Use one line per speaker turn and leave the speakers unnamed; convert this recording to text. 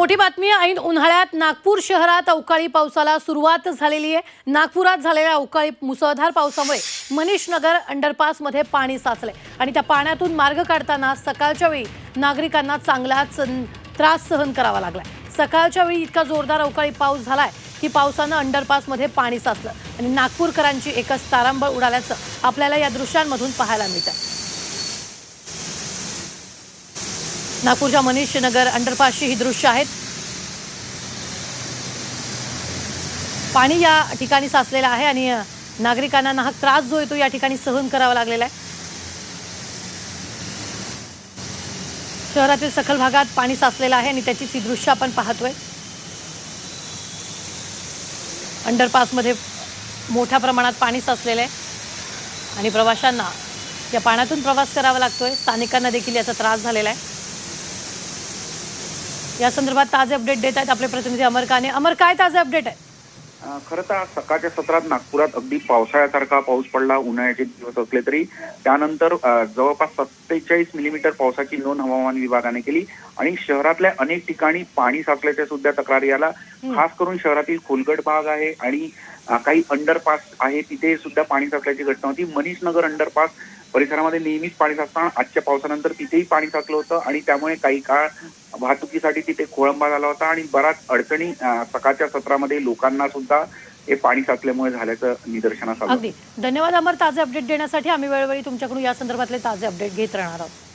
मोठी बातमी आहे. ऐन उन्हाळ्यात नागपूर शहरात अवकाळी पावसाला सुरुवात झालेली आहे. नागपुरात झालेल्या अवकाळी मुसळधार पावसामुळे मनीष नगर अंडरपासमध्ये पाणी साचले आणि त्या पाण्यातून मार्ग काढताना सकाळच्या वेळी नागरिकांना चांगलाच त्रास सहन करावा लागलाय. सकाळच्या वेळी इतका जोरदार अवकाळी पाऊस झालाय की पावसानं अंडरपासमध्ये पाणी साचलं. आणि नागपूरकरांची एकच तारांबळ उडाल्याचं आपल्याला या दृश्यांमधून पाहायला मिळतं नागपूरच्या मनीष नगर अंडरपासची ही दृश्य आहेत. पाणी या ठिकाणी साचलेलं आहे आणि नागरिकांना नाहक त्रास जो येतो या ठिकाणी सहन करावा लागलेला आहे. शहरातील सखल भागात पाणी साचलेलं आहे आणि त्याचीच ही दृश्य आपण पाहतोय. अंडरपासमध्ये मोठ्या प्रमाणात पाणी साचलेलं आहे. आणि प्रवाशांना या पाण्यातून प्रवास करावा लागतोय. स्थानिकांना देखील याचा त्रास झालेला आहे. या संदर्भात ताजे अपडेट देत आहेत आपले प्रतिनिधी अमर काने. अमर काय ताजे अपडेट आहे
खरं तर आज सकाळच्या सत्रात नागपुरात अगदी पावसाळ्यासारखा पाऊस पडला उन्हाळ्याचे दिवस असले तरी. त्यानंतर जवळपास सत्तेचाळीस मिलीमीटर पावसाची नोंद हवामान विभागाने केली आणि शहरातल्या अनेक ठिकाणी पाणी साचल्याच्या सुद्धा तक्रारी आला खास करून शहरातील खोलगट भाग आहे आणि काही अंडरपास आहे तिथे सुद्धा पाणी साचल्याची घटना होती. मनीष नगर अंडरपास परिसरामध्ये नेहमीच पाणी साचताना आजच्या पावसानंतर तिथेही पाणी साचलं होतं आणि त्यामुळे काही काळ वाहतुकीसाठी तिथे खोळंबा झाला होता आणि बराच अडचणी सकाळच्या सत्रामध्ये लोकांना सुद्धा हे पाणी साचल्यामुळे झाल्याचं निदर्शनास आलं.
अगदी. धन्यवाद अमर ताजे अपडेट देण्यासाठी. आम्ही वेळोवेळी तुमच्याकडून या संदर्भातले ताजे अपडेट घेत राहणार आहोत.